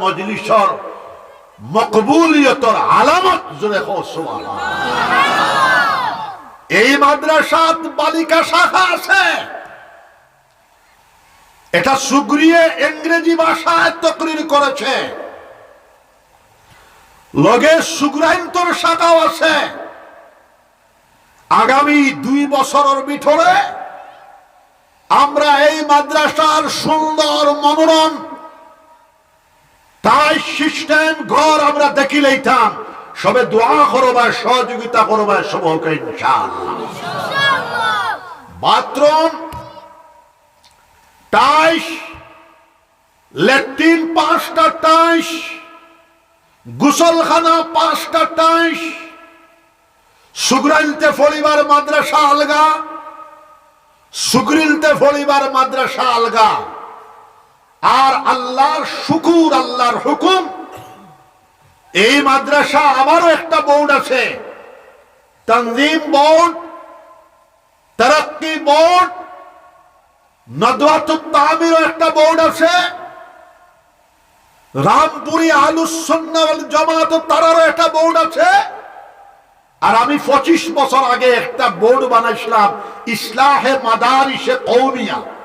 মজলিসর মকবুলিয়তর আলামত জুড়ে হো এই মাদ্রাসাত বালিকা শাখা আছে। এটা সুগ্রিয়ে ইংরেজি ভাষায় তকরির করেছে। লগে সুগ্রাইন্তর শাখাও আছে। আগামী দুই বছরের ভিতরে আমরা এই মাদ্রাসার সুন্দর মনোরম তাই সিস্টেম ঘর আমরা দেখি লইতাম সবে দোয়া করবা সহযোগিতা করবা সবকে ইনশাআল্লাহ। বাথরুম টাইস ল্যাট্রিন পাঁচটা টাইস গুসলখানা পাঁচটা টাইস সুগ্রাইলতে ফলিবার মাদ্রাসা আলগা সুগ্রিলতে ফলিবার মাদ্রাসা আলগা। আর আল্লাহর শুকুর, আল্লাহর হুকুম। এই মাদ্রাসা আবারও একটা বোর্ড আছে। তনজিম বোর্ড, তরক্কি বোর্ড, নদওয়াতুত একটা বোর্ড আছে। রামপুরি আলুসন্না জামাত তারারও একটা বোর্ড আছে। আর আমি পঁচিশ বছর আগে একটা বোর্ড বানাইছিলাম, ইসলাহে মাদারিসে কৌমিয়া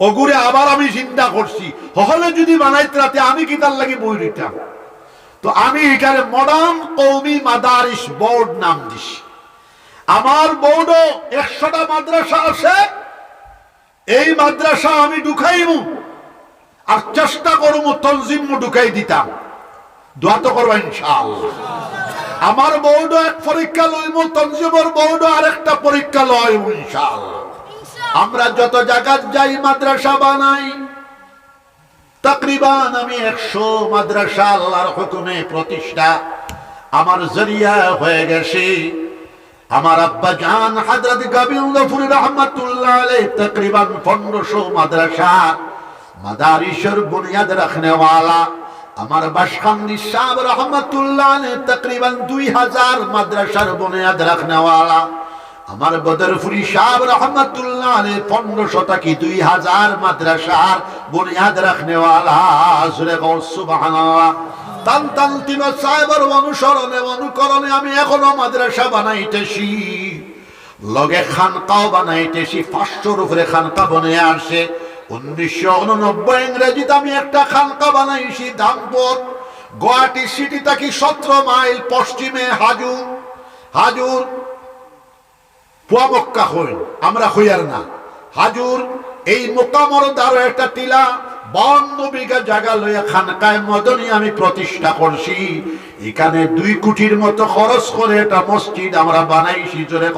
ওগুরে আবার আমি চিন্তা করছি। হলে যদি বানাইতে রাতে, আমি কি তার লাগে বই দিতাম? তো আমি এখানে মডার্ন কৌমি মাদারিস বোর্ড নাম দিছি। আমার বোর্ডও একশোটা মাদ্রাসা আছে। এই মাদ্রাসা আমি ঢুকাইমু। আর চেষ্টা করব তলজিম ঢুকাই দিতাম। দোয়া তো করব ইনশাআল্লাহ। আমার বোর্ডও এক পরীক্ষা লইব তনজিমর বোর্ডও আরেকটা পরীক্ষা লইব ইনশাআল্লাহ। আমরা যত জায়গায় যাই, মাদ্রাসা বানাই। তকরিবান আমি একশো মাদ্রাসা আল্লাহর হুকুমে প্রতিষ্ঠা। আমার জরিয়া হয়ে গেছে। আমার আব্বা জান হাজরত গোবিন্দপুর রহমতুল্লাহ আলাই তকরিবান পনেরোশো মাদ্রাসা মাদারিসের বুনিয়াদ রাখনেওয়ালা। আমার বাসখান্দি সাহেব রহমতুল্লাহ আলাই তকরিবান দুই হাজার মাদ্রাসার বুনিয়াদ রাখনেওয়ালা। আমার বদরপুরি সাহেব রহমতুল্লাহ আলাই পনেরোশো টাকি দুই হাজার মাদ্রাসার বুনিয়াদ তিন সাহেবের অনুসরণে, অনুকরণে আমি এখনও মাদ্রাসা বানাইতেছি। লগে খানকাও বানাইতেছি, পাঁচশোর উপরে খানকা বনে আসে। উনিশশো উননব্বই ইংরেজিতে আমি একটা খানকা বানাইছি, দামপুর। গুয়াহাটি সিটি থাকি সতেরো মাইল পশ্চিমে হাজুর হাজুর পুয়ামক্কা হইল, আমরা হইয়ার না। হাজুর, এই মোকামর দ্বারা একটা টিলা বান্ন বিঘা জায়গা লইয়া খানকায় মদনী আমি প্রতিষ্ঠা করছি। এখানে দুই কোটির মতো খরচ করে একটা মসজিদ আমরা বানাইছি, জোরে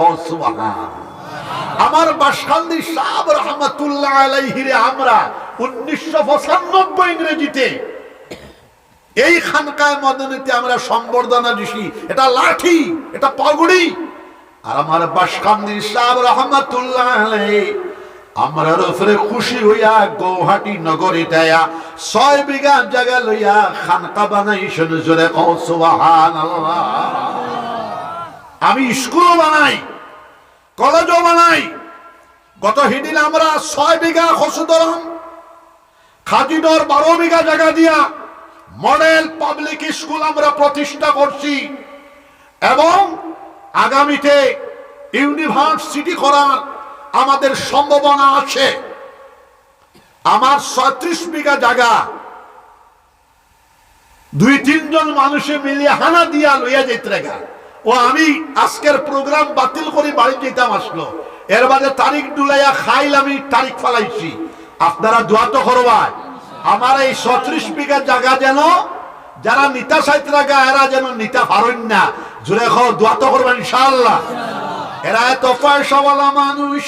আমার বাসকান্দি সাহেব রহমতুল্লাহ আলাইহিরে আমরা উনিশশো পঁচানব্বই ইংরেজিতে এই খানকায় মদনীতে আমরা সম্বর্ধনা দিছি। এটা লাঠি, এটা পগড়ি আর আমার বাসকান্দি সাহেব রহমতুল্লাহ আলাই আমরা উপরে খুশি হইয়া গৌহাটি নগরী দেয়া ছয় বিঘা জায়গা লইয়া খানকা বানাইছেন জোরে কৌসুবাহান আমি স্কুলও বানাই, কলেজও বানাই, গত হিদিন আমরা ছয় বিঘা খসুদরম খাজিদর বারো বিঘা জায়গা দিয়া মডেল পাবলিক স্কুল আমরা প্রতিষ্ঠা করছি, এবং আগামীতে ইউনিভার্সিটি করার আমাদের সম্ভাবনা আছে। আমার ছত্রিশ বিঘা জায়গা। দুই, তিনজন মানুষে মিলিয়ে হানা দিয়া লইয়া যেতে রেখা ও আমি আজকের প্রোগ্রাম বাতিল করে, বাড়ি যেতাম আসলো। এর বাদে তারিখ ডুলাইয়া খাইল আমি, তারিখ ফালাইছি। আপনারা দোয়া তো করবায় আমার এই ছত্রিশ বিঘা জায়গা যেন, যারা নিতা সাহিত্য এরা যেন নিতা পারেন না। জুড়ে খাও দোয়া তো করবেন, ইনশাআল্লাহ। এরা এত পয়সাওয়ালা মানুষ,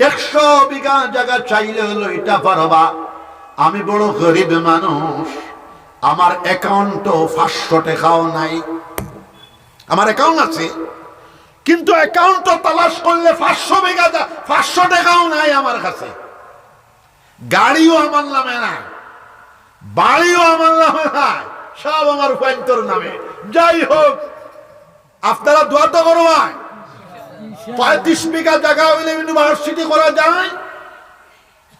একশো বিঘা জায়গা চাইলে হলো এটা পারবা আমি বড় গরিব মানুষ, আমার অ্যাকাউন্টও পাঁচশো টাকাও নাই। আমার অ্যাকাউন্ট আছে, কিন্তু অ্যাকাউন্টও তালাশ করলে পাঁচশো বিঘা পাঁচশো টাকাও নাই আমার কাছে। গাড়িও আমার নামে নাই, বাড়িও আমার নামে নাই, সব আমার উপায়ন্তর নামে। যাই হোক আপনারা দোয়া তো করবায় পঁয়ত্রিশ বিঘা জায়গা হইলে ইউনিভার্সিটি করা যায়।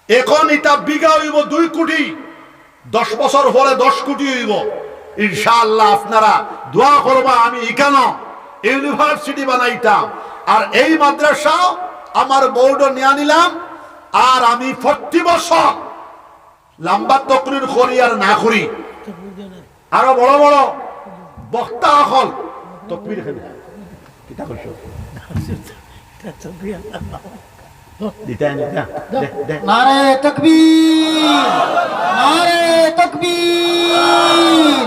এখন এটা বিঘা হইব দুই কোটি। দশ বছর পরে দশ কোটি হইব। ইনশাআল্লাহ আপনারা দোয়া করবা আমি এখানে ইউনিভার্সিটি বানাইতাম। আর এই মাদ্রাসা আমার বোর্ড নিয়ে নিলাম। আর আমি ফর্টি বছর লম্বা তকরির করি আর না করি। আরও বড় বড় বক্তা হল। তকবির এখানে। কিতা করছ? দিতে না দে দে। নারে তকবীর নারে তকবীর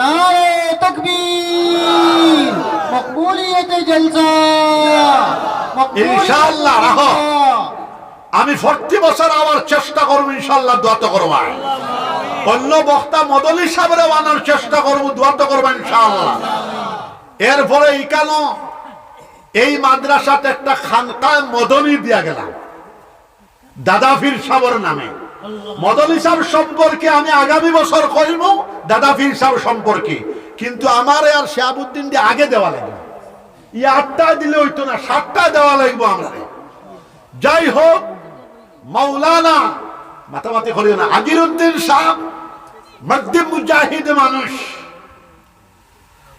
নারে তকবীর। মকবুলিয়তে জলসা মকবুলিয়তে ইনশাআল্লাহ, রাখো। জলসা। আমি ফর্টি বছর আবার চেষ্টা করব ইনশাল্লাহ দোয়াত করব। অন্য বক্তা মদলি সাহেবের আনার চেষ্টা করব দোয়াত করব ইনশাআল্লাহ। এরপরে ইকানো এই মাদ্রাসাতে একটা খানকায় মদনী দিয়া গেলাম। দাদাফির সাবর নামে। মদনী সাহেব সম্পর্কে আমি আগামী বছর কইব দাদাফির সাহেব সম্পর্কে। কিন্তু আমার আর শাহাবুদ্দিন দিয়ে আগে দেওয়া লাগবে ই আটটা দিলে হইতো না, সাতটা দেওয়া লাগবে আমরা যাই হোক, মাওলানা, মাতামাতি করিও না আজিরুদ্দিন সাহ মধ্যম মুজাহিদ মানুষ।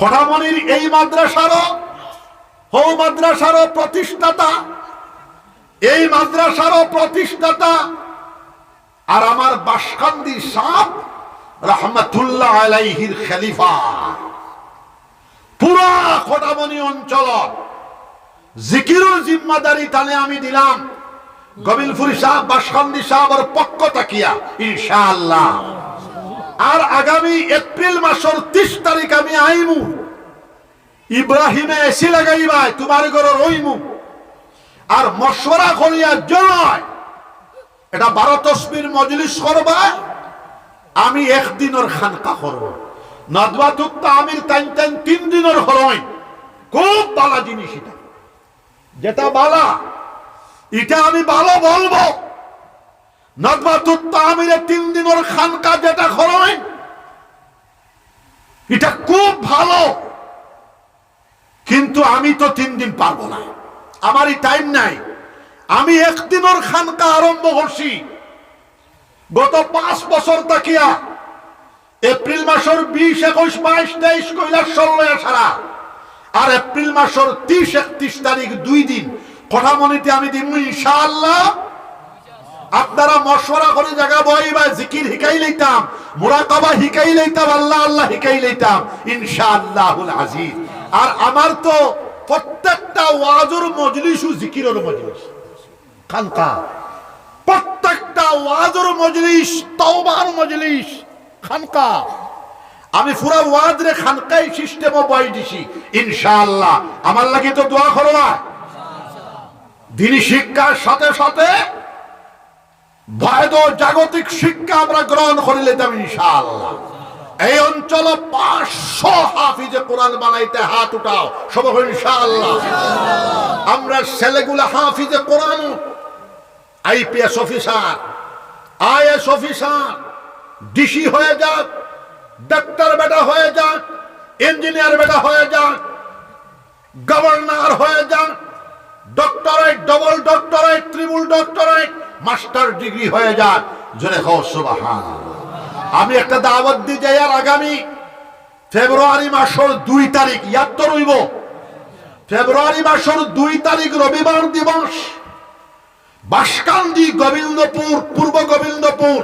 কটামনির এই মাদ্রাসারও, হৌ মাদ্রাসারও প্রতিষ্ঠাতা, এই মাদ্রাসারও প্রতিষ্ঠাতা। আর আমার বাসকান্দি সাহ রহমতুল্লাহ আলাইহির খলিফা। পুরা কটামনি অঞ্চল। জিকিরুর জিম্মাদারি তানে আমি দিলাম। গবিলপুরি সাহেব বাসকান্দি সাহেবের পক্ষ তাকিয়া, ইনশাআল্লাহ। আর আগামী এপ্রিল মাসের তিরিশ তারিখ আমি আইমু। ইব্রাহিমে এসি লাগাইবাই, তোমার ঘরে রইমু। আর মশওয়ারা করিয়া জনায় এটা বারো তসমির মজলিস করবা আমি একদিনের খানকা করব। নদবা তুত্তা আমির টাইম টাইম তিন দিনের হরই। খুব বালা জিনিস এটা। যেটা বালা, এটা আমি ভালো বলব। তিন দিনের খানকা যেটা খরই এটা খুব ভালো। কিন্তু আমি তো তিন দিন পারব না। আমারই টাইম নাই। আমি খানকা আরম্ভ করছি। গত পাঁচ বছর তাকিয়া, এপ্রিল মাসের বিশ, একুশ, বাইশ, তেইশ কৈলাস ষোলো সারা আর এপ্রিল মাসের তিরিশ, একত্রিশ তারিখ দুই দিন। কথামনিতে আমি দিব ইনশাআল্লাহ। আপনারা মশওয়ারা করে জায়গা বই বা জিকির হিকাই লইতাম, মুরাকাবা হিকাই লইতাম, আল্লাহ আল্লাহ হিকাই লইতাম, ইনশাআল্লাহুল আজিজ। আর আমার তো প্রত্যেকটা ওয়াজুর মজলিস জিকিরের মজলিস। খানকা। প্রত্যেকটা ওয়াজুর মজলিস, তওবার মজলিস, খানকা। আমি পুরা ওয়াজ রে খানকাই সিস্টেম বই দিছি, ইনশাআল্লাহ। আমার লাগি তো দোয়া করবা দিনী শিক্ষার সাথে সাথে বৈধ জাগতিক শিক্ষা আমরা গ্রহণ করে নিতাম ইনশাআল্লাহ। এই অঞ্চল পাঁচশো হাফিজে কোরআন বানাইতে হাত উঠাও, সব ইনশাআল্লাহ। আমরা ছেলেগুলো হাফিজে কোরআন, IPS officer, IS officer, DC হয়ে যাক, ডাক্তার বেটা হয়ে যাক, ইঞ্জিনিয়ার বেটা হয়ে যাক, গভর্নর হয়ে যাক, doctorate, double doctorate triple doctorate master degree হয়ে যাক। জোরে আমি একটা দাওয়াত দিয়ে যাই আর আগামী ফেব্রুয়ারি মাসের দুই তারিখ, ইয়াদ তো রইব। ফেব্রুয়ারি মাসের দুই তারিখ রবিবার দিবস। বাসকান্দি গোবিন্দপুর, পূর্ব গোবিন্দপুর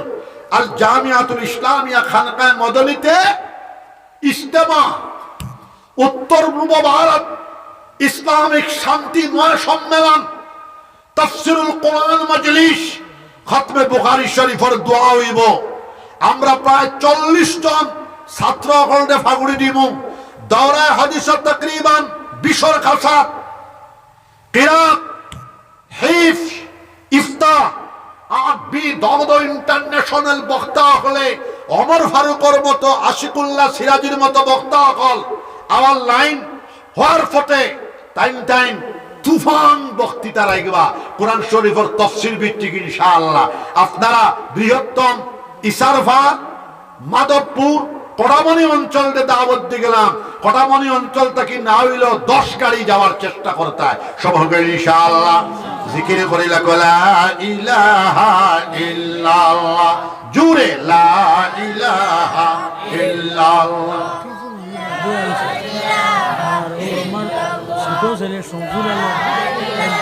আর জামিয়াতুল ইসলামিয়া খানকায় মদনীতে ইস্তেমা উত্তর পূর্ব ভারত ইসলামিক শান্তি নয় সম্মেলন তফসিরুল কোরআন মজলিস। খতমে বুখারি শরীফের দোয়া হইব। আমরা প্রায় চল্লিশ জন ছাত্র হলডে ফাগুড়ি দিব দৌড়ায় হাদিস তকরিবান বিশর খাসাত কিরাত, হিফ ইফতা আবি দগদ ইন্টারন্যাশনাল বক্তা হলে অমর ফারুকর মতো আশিকুল্লাহ সিরাজির মতো বক্তা হল আমার লাইন হওয়ার ফটে, টাইম টাইম। তুফান বক্তৃতা রাখবা কোরআন শরীফের তফসিল ভিত্তিক ইনশাআল্লাহ। আপনারা বৃহত্তম ইসারফা, মাধবপুর, কটামণি অঞ্চলতে দাওয়াত দিয়ে গেলাম। কটামণি অঞ্চল থেকে না হইলেও দশ গাড়ি যাওয়ার চেষ্টা করতে হয়। হবে ইনশাআল্লাহ। জিকির করিলা কলা ইলাহা ইল্লাল্লাহ। জুড়ে, লা ইলাহা ইল্লাল্লাহ। ছোট ছেলে শমসুল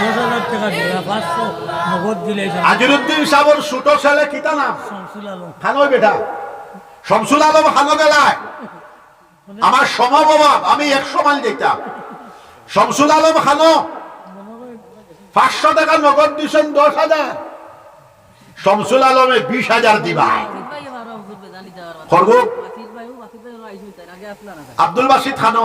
দশ হাজার টাকা দেওয়া পাঁচশো নগদ দিলে আজিরুদ্দিন সাহর ছোট ছেলে কিতা নাম? শমসুল আলম। খানোই বেটা। শামসুল আলম খানো গেলায় আমার সমপ্রভাব আমি একশো মাইল যেতাম। শামসুল আলম খানো পাঁচশো টাকা নগদ দিছেন দশ হাজার। শামসুল আলমে বিশ হাজার দিবা। খরগো আব্দুল বাসিদ খানো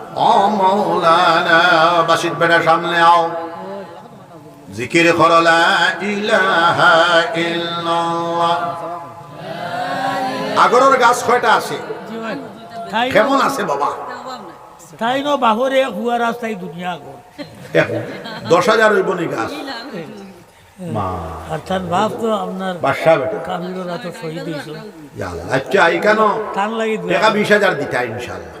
মৌলানা বাসিদ বেটা সামনে আও। জিকির আগরের গাছ কয়টা আছে? কেমন আছে বাবা? ন গাছ। তো আপনার আচ্ছা, কেন? বিশ হাজার দিতা ইনশাল্লাহ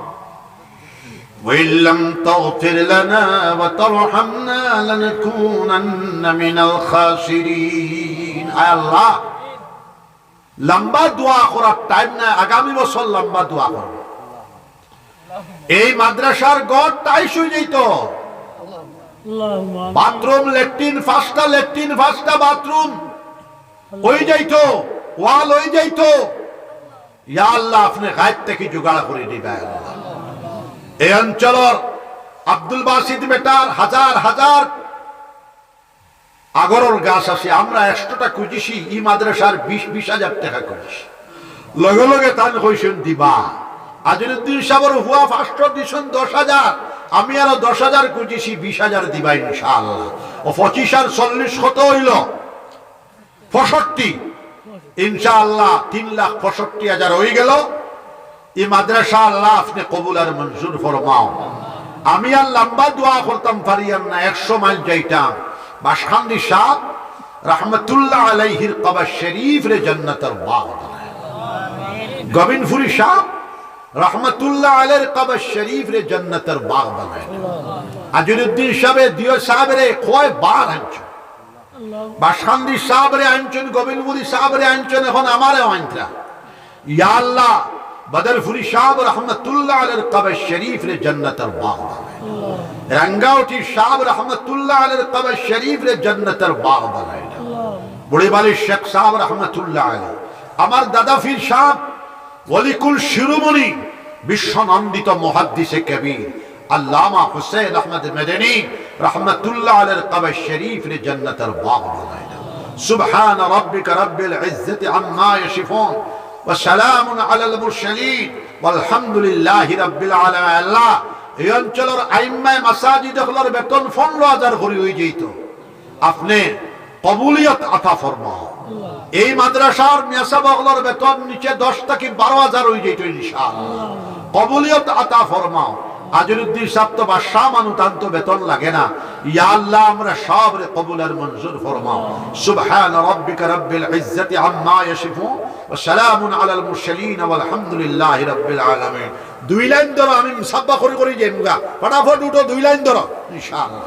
وإن لم تغفر لنا وترحمنا لنكونن من الخاسرين আয় আল্লাহ লম্বা দোয়া করার টাইম নাই আগামী বছর লম্বা দোয়া করব এই মাদ্রাসার গড় তাই শুই যেত আল্লাহুম্মা বাথরুম লেট্রিন ফাঁসটা লেট্রিন ফাঁসটা বাথরুম ওই যাইতো ওয়াল ওই যাইতো ইয়া আল্লাহ আপনি গায়ের থেকে জোগাড় করে দিবে আল্লাহ এই অঞ্চলের আব্দুল বাসিদ বেটার হাজার হাজার আগরের গাছ আছে। আমরা একশোটা খুঁজিছি, ই মাদ্রাসার বিশ বিশ হাজার টাকা করেছি। লগে লগে তান কইছেন, দিবা। আজিরুদ্দিন সাবর হুয়া পাঁচশো দিছেন দশ হাজার। আমি আরও দশ হাজার খুঁজিছি, বিশ হাজার দিবা ইনশাআল্লাহ। ও পঁচিশ আর চল্লিশ কত হইল? পঁয়ষট্টি। ইনশাআল্লাহ তিন লাখ পঁয়ষট্টি হাজার হয়ে গেল। এই মাদ্রাসা আল্লাহ আপনি কবুল আর মঞ্জুর ফরমাও। আমি আর লম্বা দোয়া করতাম পারিয়াম না, একশো মাইল যাইতাম। বাসখান্দি শাহ রহমতুল্লাহ আলাইহির কবা শরীফ রে জন্নতর বাগ গোবিন্দপুরি শাহ রহমতুল্লাহ আলের কবা শরীফ রে জন্নতর বাগ বানায়। আজিরুদ্দিন সাহেব দিও সাহেব রে কয় বার আনছো। বাসখান্দি সাহেব রে আনছেন গোবিন্দপুরি সাহেব রে আনছেন, এখন আমারে আনতা। ইয়া আল্লাহ বদরফুরি সাহ রহমতুল্লাহ আলের কবে শরীফ রে জন্নতর বাবা রঙ্গাউটি সাহ রহমতুল্লাহ আলের কবে শরীফ রে জন্নতর বাবা বানায় শেখ সাহ রহমতুল্লাহ আলী আমার দাদা ফির সাহ ওলিকুল শিরোমণি, বিশ্বনন্দিত মহাদ্দিসে কবির, আল্লামা হুসেন আহমদ মেদেনি রহমতুল্লাহ আলের কবে শরীফ রে জন্নতর সুবহান রব্বিক রব্বিল ইজ্জতি আম্মা ইয়াশিফুন। وسلام على المرسلين والحمد لله رب العالمين আল্লাহ এই অঞ্চলের আইম্মায় মাসাজিদ হলোর বেতন পনেরো হাজার করে হয়ে যেত আপনি কবুলিয়ত আতা ফরমাও এই মাদ্রাসার মিয়াসা বগলর বেতন নিচে দশ থেকে বারো হাজার হয়ে যেত ইনশাআল্লাহ কবুলিয়ত আতা ফরমাও আজিরুদ্দিন সাহেব তো বাদশাহ মানু তান তো বেতন লাগে না ইয়া আল্লাহ আমরা সব রে কবুলের মঞ্জুর ফরমাও সুবহান রাব্বিকা রাব্বিল ইজ্জাতি আম্মা ইয়াসিফুন ওয়া সালামুন আলাল মুরসালিন ওয়াল হামদুলিল্লাহি রাব্বিল দুই লাইন ধরো, আমি মুসাব্বা করে করে যাইমগা ফটাফট উঠো, দুই লাইন ধরো। ইনশাআল্লাহ।